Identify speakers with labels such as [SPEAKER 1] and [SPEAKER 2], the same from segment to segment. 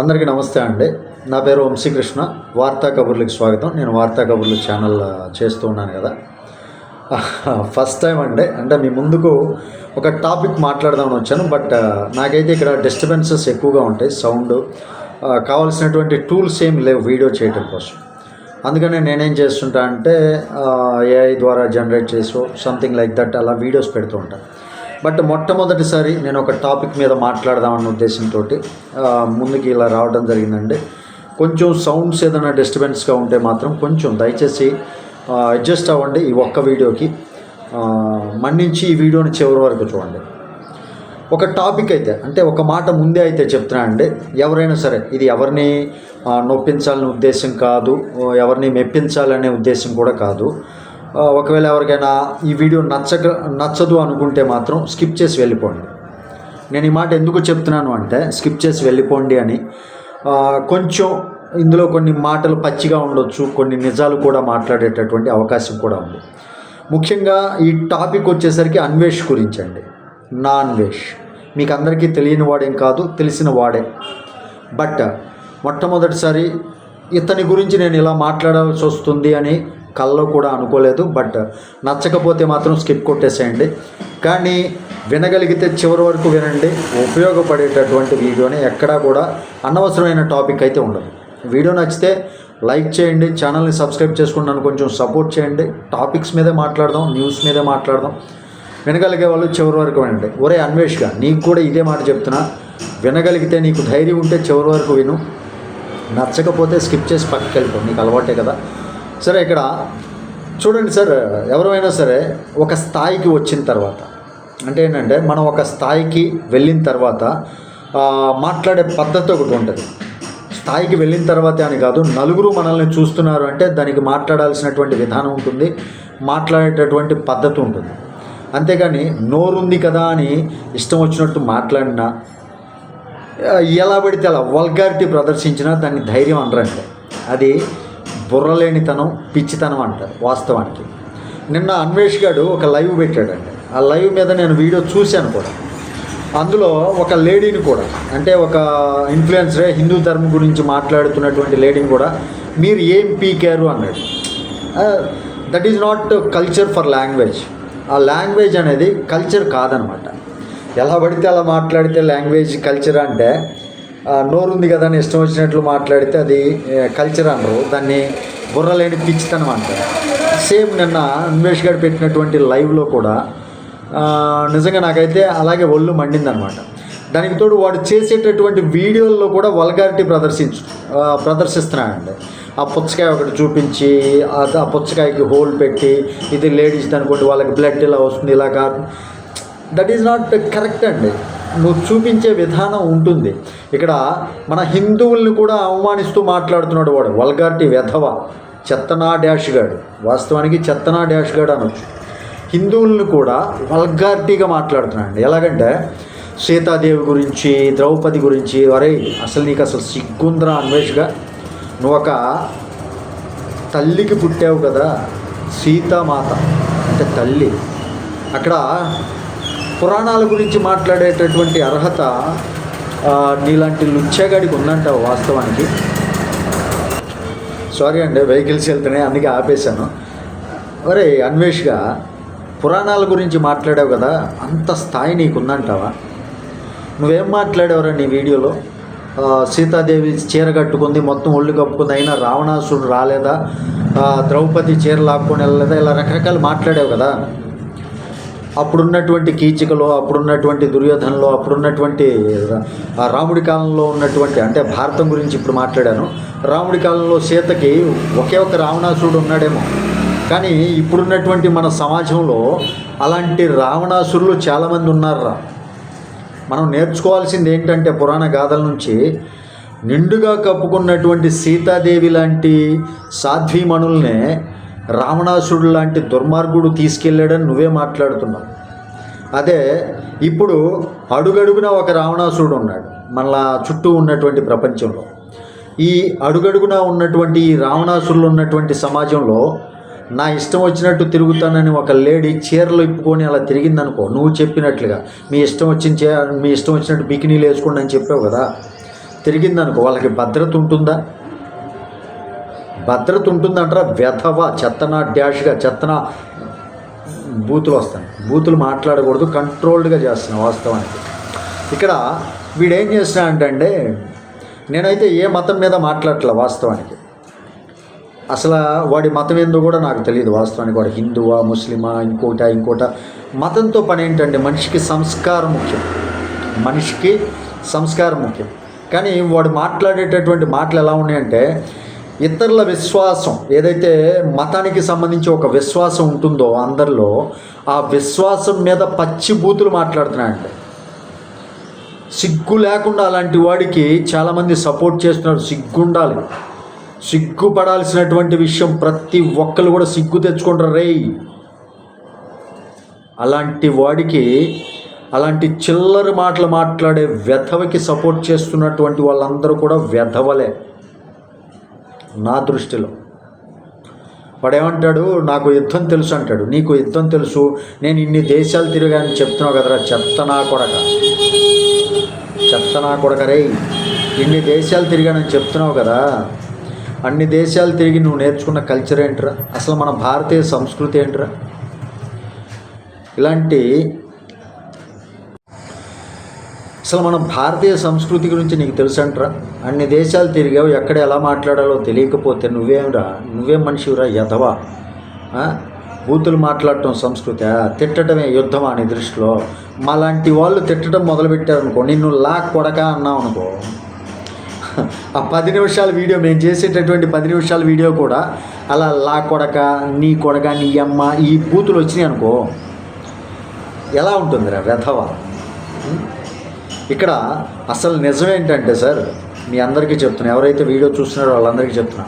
[SPEAKER 1] అందరికీ నమస్తే అండి. నా పేరు వంశీకృష్ణ. వార్తా కబుర్లకు స్వాగతం. నేను వార్తా కబుర్లు ఛానల్ చేస్తూ ఉన్నాను కదా. ఫస్ట్ టైం అండి. అంటే మీ ముందుకు ఒక టాపిక్ మాట్లాడదామని వచ్చాను. బట్ నాకైతే ఇక్కడ డిస్టర్బెన్సెస్ ఎక్కువగా ఉంటాయి. సౌండ్ కావాల్సినటువంటి టూల్స్ ఏం లేవు వీడియో చేయటం కోసం. అందుకనే నేనేం చేస్తుంటా అంటే ఏఐ ద్వారా జనరేట్ చేసో సంథింగ్ లైక్ దట్ అలా వీడియోస్ పెడుతూ ఉంటాను బట్ మొట్టమొదటిసారి నేను ఒక టాపిక్ మీద మాట్లాడదామన్న ఉద్దేశంతో ముందుకి ఇలా రావడం జరిగిందండి. కొంచెం సౌండ్స్ ఏదైనా డిస్టర్బెన్స్గా ఉంటే మాత్రం కొంచెం దయచేసి అడ్జస్ట్ అవ్వండి ఈ ఒక్క వీడియోకి. మన్నించి ఈ వీడియోని చివరి వరకు చూడండి. ఒక టాపిక్ అయితే అంటే ఒక మాట ముందే అయితే చెప్తున్నా అండి. ఎవరైనా సరే ఇది ఎవరిని నొప్పించాలనే ఉద్దేశం కాదు ఎవరిని మెప్పించాలనే ఉద్దేశం కూడా కాదు. ఒకవేళ ఎవరికైనా ఈ వీడియో నచ్చక నచ్చదు అనుకుంటే మాత్రం స్కిప్ చేసి వెళ్ళిపోండి. నేను ఈ మాట ఎందుకు చెప్తున్నాను అంటే స్కిప్ చేసి వెళ్ళిపోండి అని. కొంచెం ఇందులో కొన్ని మాటలు పచ్చిగా ఉండొచ్చు కొన్ని నిజాలు కూడా మాట్లాడేటటువంటి అవకాశం కూడా ఉంది. ముఖ్యంగా ఈ టాపిక్ వచ్చేసరికి అన్వేష్ గురించి అండి నా మీకు అందరికీ తెలియని వాడేం కాదు తెలిసిన వాడే. బట్ మొట్టమొదటిసారి ఇతని గురించి నేను ఇలా మాట్లాడాల్సి వస్తుంది అని కల్లో కూడా అనుకోలేదు బట్ నచ్చకపోతే మాత్రం స్కిప్ కొట్టేసేయండి. కానీ వినగలిగితే చివరి వరకు వినండి ఉపయోగపడేటటువంటి వీడియోని ఎక్కడా కూడా అనవసరమైన టాపిక్ అయితే ఉండదు. వీడియో నచ్చితే లైక్ చేయండి ఛానల్ని సబ్స్క్రైబ్ చేసుకుని నన్ను కొంచెం సపోర్ట్ చేయండి. టాపిక్స్ మీదే మాట్లాడదాం న్యూస్ మీదే మాట్లాడదాం. వినగలిగే వాళ్ళు చివరి వరకు వినండి. ఒరే అన్వేష్గా నీకు కూడా ఇదే మాట చెప్తున్నా. వినగలిగితే నీకు ధైర్యం ఉంటే చివరి వరకు విను. నచ్చకపోతే స్కిప్ చేసి పక్కకి వెళ్ళిపో నీకు అలవాటే కదా. సరే ఇక్కడ చూడండి సార్ ఎవరైనా సరే ఒక స్థాయికి వచ్చిన తర్వాత అంటే ఏంటంటే మనం ఒక స్థాయికి వెళ్ళిన తర్వాత మాట్లాడే పద్ధతి ఒకటి ఉంటుంది. స్థాయికి వెళ్ళిన తర్వాత అని కాదు నలుగురు మనల్ని చూస్తున్నారు అంటే దానికి మాట్లాడాల్సినటువంటి విధానం ఉంటుంది మాట్లాడేటటువంటి పద్ధతి ఉంటుంది. అంతేగాని నోరుంది కదా అని ఇష్టం వచ్చినట్టు మాట్లాడినా ఎలా పడితే అలా వల్గారిటీ ప్రదర్శించినా దాన్ని ధైర్యం అనరంటే అది బుర్రలేనితనం పిచ్చితనం అంటారు వాస్తవానికి. నిన్న అన్వేష్ గారు ఒక లైవ్ పెట్టాడండి ఆ లైవ్ మీద నేను వీడియో చూశాను కూడా. అందులో ఒక లేడీని కూడా అంటే ఒక ఇన్ఫ్లుయెన్సరే హిందూ ధర్మం గురించి మాట్లాడుతున్నటువంటి లేడీని కూడా మీరు ఏం పీకారు అన్నాడు. That is not culture for language ఆ లాంగ్వేజ్ అనేది కల్చర్ కాదనమాట. ఎలా పడితే అలా మాట్లాడితే లాంగ్వేజ్ కల్చర్ అంటే నోరుంది కదా అని ఇష్టం వచ్చినట్లు మాట్లాడితే అది కల్చర్ అనరు. దాన్ని బుర్రలేని పిచ్చితనం అంటారు. సేమ్ నిన్న అన్వేష్ గారు పెట్టినటువంటి లైవ్లో కూడా నిజంగా నాకైతే అలాగే ఒళ్ళు మండిందనమాట దానికి తోడు వాడు చేసేటటువంటి వీడియోల్లో కూడా వల్గారిటీ ప్రదర్శించు ప్రదర్శిస్తున్నాడండి. ఆ పుచ్చకాయ ఒకటి చూపించి ఆ పుచ్చకాయకి హోల్ పెట్టి ఇది లేడీస్ అనుకోండి వాళ్ళకి బ్లడ్ ఇలా వస్తుంది ఇలా కాదు. దట్ ఈజ్ నాట్ కరెక్ట్ అండి. నువ్వు చూపించే విధానం ఉంటుంది. ఇక్కడ మన హిందువుల్ని కూడా అవమానిస్తూ మాట్లాడుతున్నాడు వాడు. వల్గార్టీ వెధవ చెత్తనా డాష్ గాడు వాస్తవానికి చెత్తనా డాష్ గాడు అనొచ్చు. హిందువుల్ని కూడా వల్గార్టీగా మాట్లాడుతున్నాడు ఎలాగంటే సీతాదేవి గురించి ద్రౌపది గురించి వరే అసలు నీకు అసలు సిగ్గుంద్రా అన్వేష్గా? నువ్వు ఒక తల్లికి పుట్టావు కదా సీతామాత అంటే తల్లి. అక్కడ పురాణాల గురించి మాట్లాడేటటువంటి అర్హత నీలాంటి లుచ్చగాడికి ఉందంట వాస్తవానికి? సారీ అండి వెహికల్స్ వెళ్తున్నాయి అందుకే ఆపేశాను. ఒరే అన్వేష్గా పురాణాల గురించి మాట్లాడావు కదా అంత స్థాయి నీకు ఉందంటావా నువ్వేం మాట్లాడేవరా నీ వీడియోలో? సీతాదేవి చీర కట్టుకుంది మొత్తం ఒళ్ళు కప్పుకుంది అయినా రావణాసుడు రాలేదా? ద్రౌపది చీర లాక్కొని వెళ్ళలేదా? ఇలా రకరకాలు మాట్లాడావు కదా. అప్పుడున్నటువంటి కీచికలో అప్పుడున్నటువంటి దుర్యోధనలో అప్పుడున్నటువంటి రాముడి కాలంలో ఉన్నటువంటి అంటే భారతం గురించి ఇప్పుడు మాట్లాడాను. రాముడి కాలంలో సీతకి ఒకే ఒక రావణాసురుడు ఉన్నాడేమో. కానీ ఇప్పుడున్నటువంటి మన సమాజంలో అలాంటి రావణాసురులు చాలామంది ఉన్నారురా. మనం నేర్చుకోవాల్సింది ఏంటంటే పురాణ గాథల నుంచి నిండుగా కప్పుకున్నటువంటి సీతాదేవి లాంటి సాధ్వీమణుల్నే రావణాసుడు లాంటి దుర్మార్గుడు తీసుకెళ్ళాడని నువ్వే మాట్లాడుతున్నావు. అదే ఇప్పుడు అడుగడుగున ఒక రావణాసురుడు ఉన్నాడు మన చుట్టూ ఉన్నటువంటి ప్రపంచంలో. ఈ అడుగడుగున ఉన్నటువంటి ఈ రావణాసురులు ఉన్నటువంటి సమాజంలో నా ఇష్టం వచ్చినట్టు తిరుగుతానని ఒక లేడీ చీరలు ఇప్పుకొని అలా తిరిగిందనుకో నువ్వు చెప్పినట్లుగా మీ ఇష్టం వచ్చిన చే మీ ఇష్టం వచ్చినట్టు బికినీలు వేసుకోండి అని చెప్పావు కదా. తిరిగిందనుకో వాళ్ళకి భద్రత ఉంటుందా? భద్రత ఉంటుందంటారా? వ్యధవ చెత్తన డ్యాష్గా చెత్తన బూతులు వస్తాయి. బూతులు మాట్లాడకూడదు కంట్రోల్డ్గా చేస్తున్నాం వాస్తవానికి. ఇక్కడ వీడేం చేస్తున్నా అంటే నేనైతే ఏ మతం మీద మాట్లాడట్లే వాస్తవానికి. అసలు వాడి మతం ఏందో కూడా నాకు తెలియదు వాస్తవానికి. వాడు హిందువా ముస్లిమా ఇంకోట ఇంకోట. మతంతో పని ఏంటంటే మనిషికి సంస్కారం ముఖ్యం. మనిషికి సంస్కారం ముఖ్యం. కానీ వాడు మాట్లాడేటటువంటి మాటలు ఎలా ఉన్నాయంటే ఇతరుల విశ్వాసం ఏదైతే మతానికి సంబంధించి ఒక విశ్వాసం ఉంటుందో అందరిలో ఆ విశ్వాసం మీద పచ్చి బూతులు మాట్లాడుతున్నాయండి సిగ్గు లేకుండా అలాంటి వాడికి చాలామంది సపోర్ట్ చేస్తున్నారు. సిగ్గుండాలి. సిగ్గుపడాల్సినటువంటి విషయం ప్రతి ఒక్కరు కూడా సిగ్గు తెచ్చుకుంటారు. రేయ్! అలాంటి వాడికి అలాంటి చిల్లర మాటలు మాట్లాడే వ్యధవకి సపోర్ట్ చేస్తున్నటువంటి వాళ్ళందరూ కూడా వ్యధవలే. నా దృష్టిలో. వాడు ఏమంటాడు నాకు యుద్ధం తెలుసు అంటాడు. నీకు యుద్ధం తెలుసు. నేను ఇన్ని దేశాలు తిరిగాని. చెప్తున్నావు కదరా చెత్త నా కొడక. చెత్త నా కొడకరే ఇన్ని దేశాలు తిరిగానని చెప్తున్నావు కదా. అన్ని దేశాలు తిరిగి నువ్వు నేర్చుకున్న కల్చర్ ఏంట్రా? అసలు మన భారతీయ సంస్కృతి ఏంట్రా? ఇలాంటి అసలు మన భారతీయ సంస్కృతి గురించి నీకు తెలుసంట్రా? అన్ని దేశాలు తిరిగావు ఎక్కడ ఎలా మాట్లాడాలో తెలియకపోతే నువ్వేమిరా నువ్వేం మనిషిరా యథవా బూతులు మాట్లాడటం సంస్కృతి తిట్టడమే యుద్ధమా అని దృష్టిలో? మాలాంటి వాళ్ళు తిట్టడం మొదలుపెట్టారనుకో నిన్ను లా కొడక అన్నావు అనుకో. ఆ పది నిమిషాల వీడియో మేము చేసేటటువంటి పది నిమిషాల వీడియో కూడా అలా లా కొడక నీ కొడక నీ అమ్మ ఈ బూతులు వచ్చినాయి అనుకో. ఎలా ఉంటుందిరా వ్యధవ ఇక్కడ అసలు నిజం ఏంటంటే సార్ మీ అందరికీ చెప్తున్నా ఎవరైతే వీడియో చూస్తున్నారో వాళ్ళందరికీ చెప్తున్నా.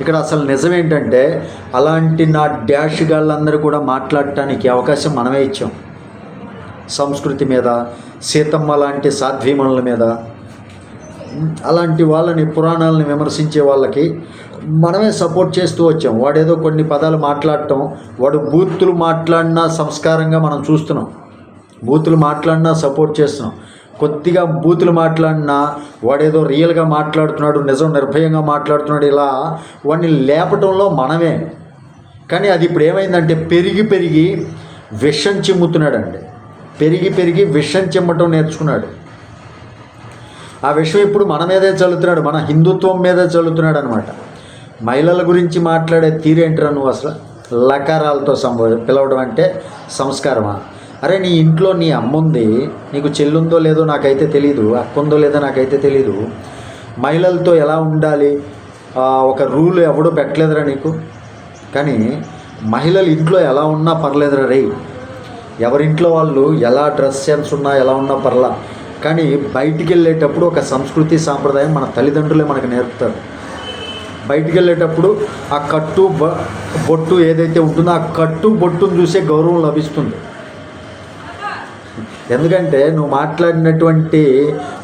[SPEAKER 1] ఇక్కడ అసలు నిజం ఏంటంటే అలాంటి నా డాష్ గాళ్ళందరూ కూడా మాట్లాడటానికి అవకాశం మనమే ఇచ్చాం. సంస్కృతి మీద సీతమ్మ లాంటి సాధ్వీమణుల మీద అలాంటి వాళ్ళని పురాణాలను విమర్శించే వాళ్ళకి మనమే సపోర్ట్ చేస్తూ వచ్చాం. వాడేదో కొన్ని పదాలు మాట్లాడటం వాడు బూతులు మాట్లాడినా సంస్కారంగా మనం చూస్తున్నాం. బూతులు మాట్లాడినా సపోర్ట్ చేస్తున్నాం. కొద్దిగా బూతులు మాట్లాడినా వాడేదో రియల్గా మాట్లాడుతున్నాడు నిజం నిర్భయంగా మాట్లాడుతున్నాడు ఇలా వాడిని లేపటంలో మనమే. కానీ అది ఇప్పుడు ఏమైందంటే పెరిగి పెరిగి విషం చిమ్ముతున్నాడండి. పెరిగి పెరిగి విషం చిమ్మటం నేర్చుకున్నాడు. ఆ విషయం ఇప్పుడు మన మీదే చల్లుతున్నాడు మన హిందుత్వం మీదే చల్లుతున్నాడు అనమాట మహిళల గురించి మాట్లాడే తీరేంటిరా నువ్వు అసలు? లకారాలతో సంబో పిలవడం అంటే సంస్కారమా? అరే నీ ఇంట్లో నీ అమ్మ ఉంది నీకు చెల్లుందో లేదో నాకైతే తెలీదు అక్క ఉందో లేదో నాకైతే తెలీదు. మహిళలతో ఎలా ఉండాలి? ఒక రూల్ ఎవడో పెట్టలేదురా నీకు? కానీ మహిళలు ఇంట్లో ఎలా ఉన్నా పర్లేదురా రే. ఎవరింట్లో వాళ్ళు ఎలా డ్రెస్ సెన్స్ ఉన్నా ఎలా ఉన్నా పర్లా. కానీ బయటికి వెళ్ళేటప్పుడు ఒక సంస్కృతి సాంప్రదాయం మన తల్లిదండ్రులే మనకు నేర్పుతారు. బయటికి వెళ్ళేటప్పుడు ఆ కట్టు బ- బొట్టు ఏదైతే ఉంటుందో ఆ కట్టు బొట్టును చూసే గౌరవం లభిస్తుంది. ఎందుకంటే నువ్వు మాట్లాడినటువంటి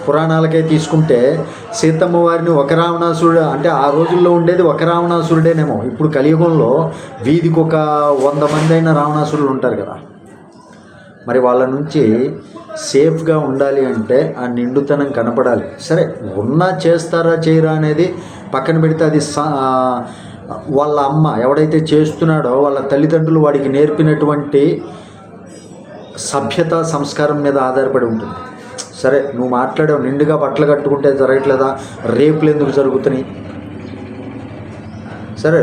[SPEAKER 1] పురాణాలకే తీసుకుంటే సీతమ్మ వారిని ఒక రావణాసురుడు అంటే ఆ రోజుల్లో ఉండేది ఒక రావణాసురుడేనేమో. ఇప్పుడు కలియుగంలో వీధికి ఒక వంద మంది అయిన రావణాసురులు ఉంటారు కదా. మరి వాళ్ళ నుంచి సేఫ్గా ఉండాలి అంటే ఆ నిండుతనం కనపడాలి. సరే ఉన్నా చేస్తారా చేయరా అనేది పక్కన పెడితే అది వాళ్ళ అమ్మ ఎవడైతే చేస్తున్నాడో వాళ్ళ తల్లిదండ్రులు వాడికి నేర్పినటువంటి సభ్యత సంస్కారం మీద ఆధారపడి ఉంటుంది. సరే నువ్వు మాట్లాడావు నిండుగా బట్టలు కట్టుకుంటే జరగట్లేదా? రేపులు ఎందుకు జరుగుతున్నాయి? సరే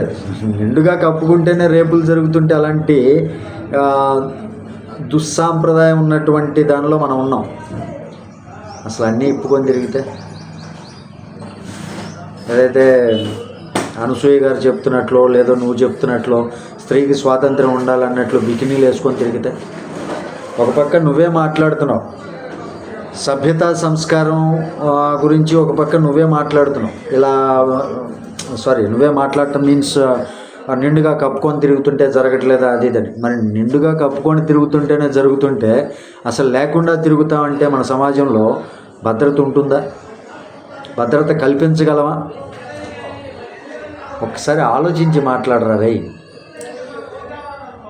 [SPEAKER 1] నిండుగా కప్పుకుంటేనే రేపులు జరుగుతుంటే అలాంటి దుస్సాంప్రదాయం ఉన్నటువంటి దానిలో మనం ఉన్నాం. అసలు అన్నీ ఇప్పుకొని తిరిగితే? ఏదైతే అనసూయ గారు చెప్తున్నట్లు లేదో నువ్వు చెప్తున్నట్లు స్త్రీకి స్వాతంత్రం ఉండాలన్నట్లు బికినీలు వేసుకొని తిరిగితే? ఒక పక్క నువ్వే మాట్లాడుతున్నావు. సభ్యత సంస్కారం గురించి ఒక పక్క నువ్వే మాట్లాడుతున్నావు. ఇలా సారీ నువ్వే మాట్లాడటం మీన్స్ నిండుగా కప్పుకొని తిరుగుతుంటే జరగట్లేదా? అది ఇదని మరి నిండుగా కప్పుకొని తిరుగుతుంటేనే జరుగుతుంటే అసలు లేకుండా తిరుగుతామంటే మన సమాజంలో భద్రత ఉంటుందా? భద్రత కల్పించగలమా ఒకసారి ఆలోచించి మాట్లాడరా రై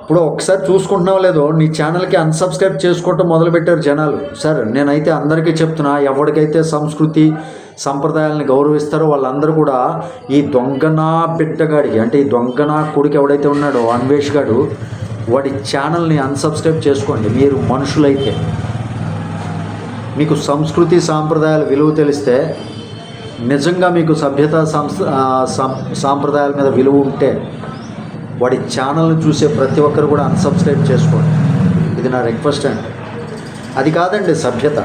[SPEAKER 1] ఇప్పుడు ఒకసారి చూసుకుంటున్నావు లేదో నీ ఛానల్కి అన్సబ్స్క్రైబ్ చేసుకోవటం మొదలుపెట్టారు జనాలు. సార్ నేనైతే అందరికీ చెప్తున్నా ఎవరికైతే సంస్కృతి సంప్రదాయాలను గౌరవిస్తారో వాళ్ళందరూ కూడా ఈ దొంగనా బిడ్డగాడికి అంటే ఈ దొంగనా కొడుకు ఎవడైతే ఉన్నాడో అన్వేష్ గాడు వాడి ఛానల్ని అన్సబ్స్క్రైబ్ చేసుకోండి. మీరు మనుషులైతే. మీకు సంస్కృతి సాంప్రదాయాల విలువ తెలిస్తే నిజంగా మీకు సభ్యత సంస్ సం- సాంప్రదాయాల మీద విలువ ఉంటే వాడి ఛానల్ని చూసే ప్రతి ఒక్కరు కూడా అన్సబ్స్క్రైబ్ చేసుకోండి. ఇది నా రిక్వెస్ట్ అండి. అది కాదండి సభ్యత.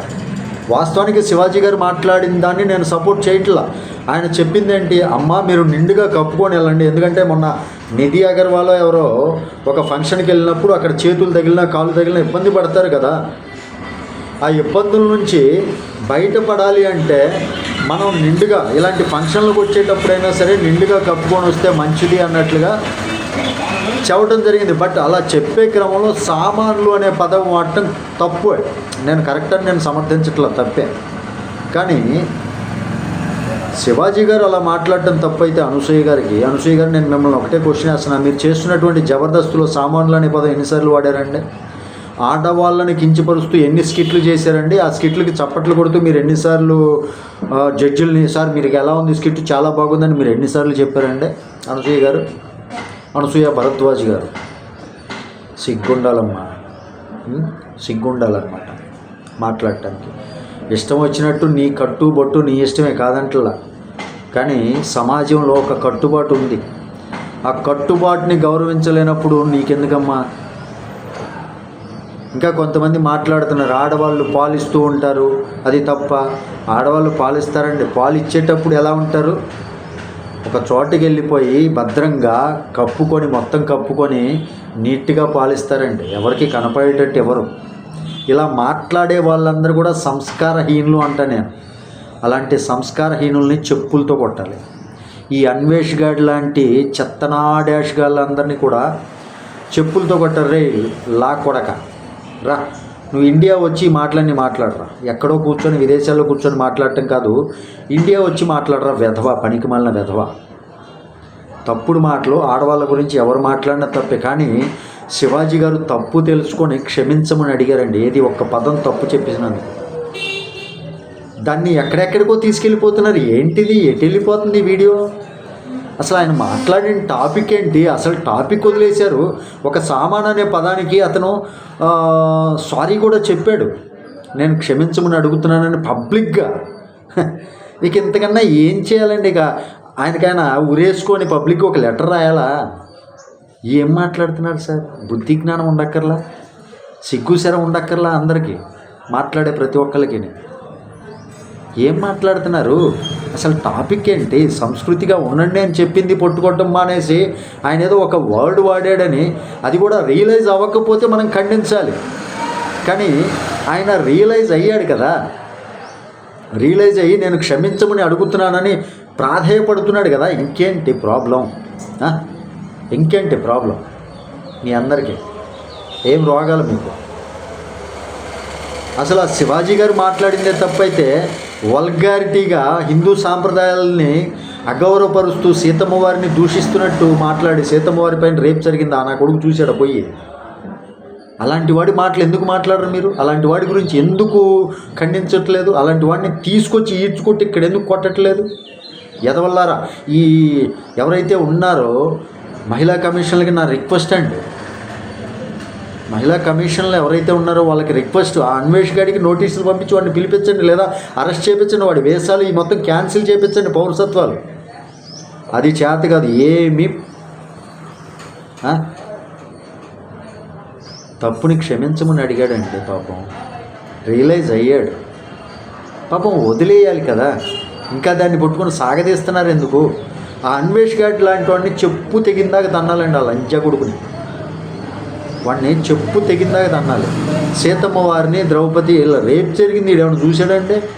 [SPEAKER 1] వాస్తవానికి శివాజీ గారు మాట్లాడిన దాన్ని నేను సపోర్ట్ చేయట్లా. ఆయన చెప్పింది ఏంటి? అమ్మ మీరు నిండుగా కప్పుకొని వెళ్ళండి. ఎందుకంటే మొన్న నిధి అగర్వాల్ ఎవరో ఒక ఫంక్షన్కి వెళ్ళినప్పుడు అక్కడ చేతులు తగిలినా కాలు తగిలినా ఇబ్బంది పడతారు కదా. ఆ ఇబ్బందుల నుంచి బయటపడాలి అంటే మనం నిండుగా ఇలాంటి ఫంక్షన్లకు వచ్చేటప్పుడైనా సరే నిండుగా కప్పుకొని వస్తే మంచిది అన్నట్లుగా చెప్పడం జరిగింది. బట్ అలా చెప్పే క్రమంలో సామాన్లు అనే పదం వాడటం తప్పు. నేను కరెక్ట్ అని నేను సమర్థించట్లా తప్పే. కానీ శివాజీ గారు అలా మాట్లాడటం తప్పైతే అనసూయ గారికి. అనసూయ గారు నేను మిమ్మల్ని ఒకటే క్వశ్చన్ వేస్తున్నా మీరు చేస్తున్నటువంటి జబర్దస్తులో సామాన్లు అనే పదం ఎన్నిసార్లు వాడారండి? ఆడవాళ్ళని కించపరుస్తూ ఎన్ని స్కిట్లు చేశారండి? ఆ స్కిట్లకి చప్పట్లు కొడుతూ మీరు ఎన్నిసార్లు జడ్జిల్ని సార్ మీరు ఎలా ఉంది స్కిట్? చాలా బాగుందని మీరు ఎన్నిసార్లు చెప్పారండి? అనసూయ గారు. అనసూయ భరద్వాజ్ గారు. సిగ్గుండాలమ్మా. సిగ్గుండాలన్నమాట మాట్లాడటానికి. ఇష్టం వచ్చినట్టు నీ కట్టు బొట్టు నీ ఇష్టమే కాదంటలా. కానీ సమాజంలో ఒక కట్టుబాటు ఉంది. ఆ కట్టుబాటుని గౌరవించలేనప్పుడు నీకెందుకమ్మా? ఇంకా కొంతమంది మాట్లాడుతున్నారు. ఆడవాళ్ళు పాలిస్తూ ఉంటారు. అది తప్ప ఆడవాళ్ళు పాలిస్తారండి. పాలు ఇచ్చేటప్పుడు ఎలా ఉంటారు? ఒక చోటుకి వెళ్ళిపోయి భద్రంగా కప్పుకొని మొత్తం కప్పుకొని నీట్గా పాలిస్తారండి ఎవరికి కనపడేటట్టు ఎవరు? ఇలా మాట్లాడే వాళ్ళందరూ కూడా సంస్కారహీనులు అంట నేను. అలాంటి సంస్కారహీనుల్ని చెప్పులతో కొట్టాలి. ఈ అన్వేష్ గాడ్ లాంటి చెత్తనా డాష్ గాళ్ళందరినీ కూడా చెప్పులతో కొట్టారు. రే లా కొడక. రా. నువ్వు ఇండియా వచ్చి ఈ మాటలన్నీ మాట్లాడరా. ఎక్కడో కూర్చొని విదేశాల్లో కూర్చొని మాట్లాడటం కాదు. ఇండియా వచ్చి మాట్లాడరా వెధవ పనికి మాలిన వెధవ. తప్పుడు మాటలు ఆడవాళ్ళ గురించి ఎవరు మాట్లాడినా తప్పే కానీ శివాజీ గారు తప్పు తెలుసుకొని క్షమించమని అడిగారండి. ఏది ఒక్క పదం తప్పు చెప్పేసినందుకు దాన్ని ఎక్కడెక్కడికో తీసుకెళ్ళిపోతున్నారు. ఏంటిది? ఎటు వెళ్ళిపోతుంది వీడియో? అసలు ఆయన మాట్లాడిన టాపిక్ ఏంటి? అసలు టాపిక్ వదిలేశారు. ఒక సామాన్ అనే పదానికి అతను సారీ కూడా చెప్పాడు. నేను క్షమించమని అడుగుతున్నానని పబ్లిక్గా. నీకు ఇక ఇంతకన్నా ఏం చేయాలండి ఇక? ఆయనకైనా ఉరేసుకొని పబ్లిక్ ఒక లెటర్ రాయాలా? ఏం మాట్లాడుతున్నారు సార్? బుద్ధి జ్ఞానం ఉండక్కర్లా? సిగ్గుశరం ఉండక్కర్లా అందరికీ? మాట్లాడే ప్రతి ఒక్కరికి ఏం మాట్లాడుతున్నారు? అసలు టాపిక్ ఏంటి? సంస్కృతిగా ఉండండి అని చెప్పింది పట్టుకోవటం మానేసి ఆయన ఏదో ఒక వర్డ్ వాడాడని అది కూడా రియలైజ్ అవ్వకపోతే మనం ఖండించాలి. కానీ ఆయన రియలైజ్ అయ్యాడు కదా. రియలైజ్ అయ్యి నేను క్షమించమని అడుగుతున్నానని ప్రాధేయపడుతున్నాడు కదా. ఇంకేంటి ప్రాబ్లం? ఇంకేంటి ప్రాబ్లం? మీ అందరికీ ఏం రోగాలు మీకు? అసలు ఆ శివాజీ గారు మాట్లాడిందే తప్పైతే వల్గారిటీగా హిందూ సాంప్రదాయాలని అగౌరవపరుస్తూ సీతమ్మ వారిని దూషిస్తున్నట్టు మాట్లాడి సీతమ్మ వారి పైన రేపు జరిగిందా? నా కొడుకు చూశాడు పోయి? అలాంటి వాడి మాటలు ఎందుకు మాట్లాడరు మీరు? అలాంటి వాడి గురించి ఎందుకు ఖండించట్లేదు? అలాంటి వాడిని తీసుకొచ్చి ఈడ్చుకొట్టి ఇక్కడ ఎందుకు కొట్టట్లేదు? ఎదవల్లారా ఈ ఎవరైతే ఉన్నారో మహిళా కమిషన్లకి నా రిక్వెస్ట్ అండి. మహిళా కమిషన్లో ఎవరైతే ఉన్నారో వాళ్ళకి రిక్వెస్ట్ ఆ అన్వేష్ గారికి నోటీసులు పంపించి వాడిని పిలిపించండి లేదా అరెస్ట్ చేయించండి వాడి వేసాలు ఈ మొత్తం క్యాన్సిల్ చేయించండి పౌరసత్వాలు. అది చేత కాదు ఏమీ? తప్పుని క్షమించమని అడిగాడండి పాపం రియలైజ్ అయ్యాడు. పాపం వదిలేయాలి కదా ఇంకా దాన్ని పట్టుకొని సాగదీస్తున్నారు ఎందుకు? ఆ అన్వేష్ గాడ్ లాంటి వాడిని చెప్పు తెగిందాక తన్నాలండి ఆ లంచా కొడుకుని. వాడిని చెప్పు తెగిందాక తన్నాలి. సీతమ్మ వారిని ద్రౌపది ఇలా రేపు జరిగింది ఏమైనా చూశాడంటే?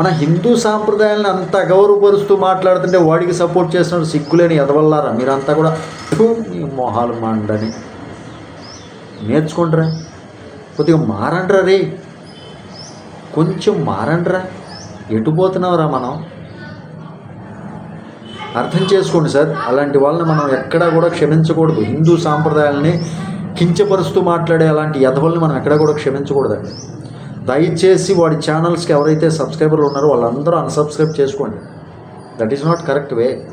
[SPEAKER 1] మన హిందూ సాంప్రదాయాలను అంత గౌరవపరుస్తూ మాట్లాడుతుంటే వాడికి సపోర్ట్ చేస్తున్నాడు సిగ్గులేని ఎదవల్లారా? మీరంతా కూడా మీ మొహాలు మండని. నేర్చుకుంటారా? కొద్దిగా మారండ్రా రే. కొంచెం మారండ్రా. ఎటు పోతున్నావురా మనం? అర్థం చేసుకోండి సార్. అలాంటి వాళ్ళని మనం ఎక్కడా కూడా క్షమించకూడదు. హిందూ సాంప్రదాయాలని కించపరుస్తూ మాట్లాడే అలాంటి యథవల్ని మనం ఎక్కడా కూడా క్షమించకూడదండి. దయచేసి వాడి ఛానల్స్కి ఎవరైతే సబ్స్క్రైబర్లు ఉన్నారో వాళ్ళందరూ అన్సబ్స్క్రైబ్ చేసుకోండి. That is not correct way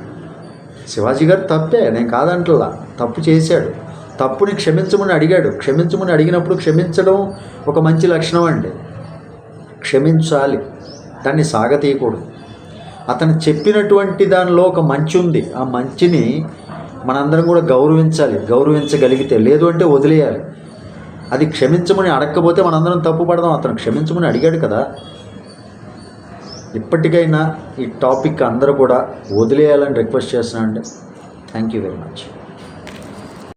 [SPEAKER 1] Shivaji garu తప్పే నేను కాదంటలా. తప్పు చేశాడు. తప్పుని క్షమించమని అడిగాడు. క్షమించమని అడిగినప్పుడు క్షమించడం ఒక మంచి లక్షణం అండి. క్షమించాలి. దాన్ని సాగతీయకూడదు. అతను చెప్పినటువంటి దానిలో ఒక మంచి ఉంది. ఆ మంచిని మనందరం కూడా గౌరవించాలి గౌరవించగలిగితే. లేదు అంటే వదిలేయాలి. అది క్షమించమని అడగకపోతే మనందరం తప్పు పడదాం. అతను క్షమించమని అడిగాడు కదా. ఇప్పటికైనా ఈ టాపిక్ అందరూ కూడా వదిలేయాలని రిక్వెస్ట్ చేస్తున్నానండి థ్యాంక్ యూ వెరీ మచ్.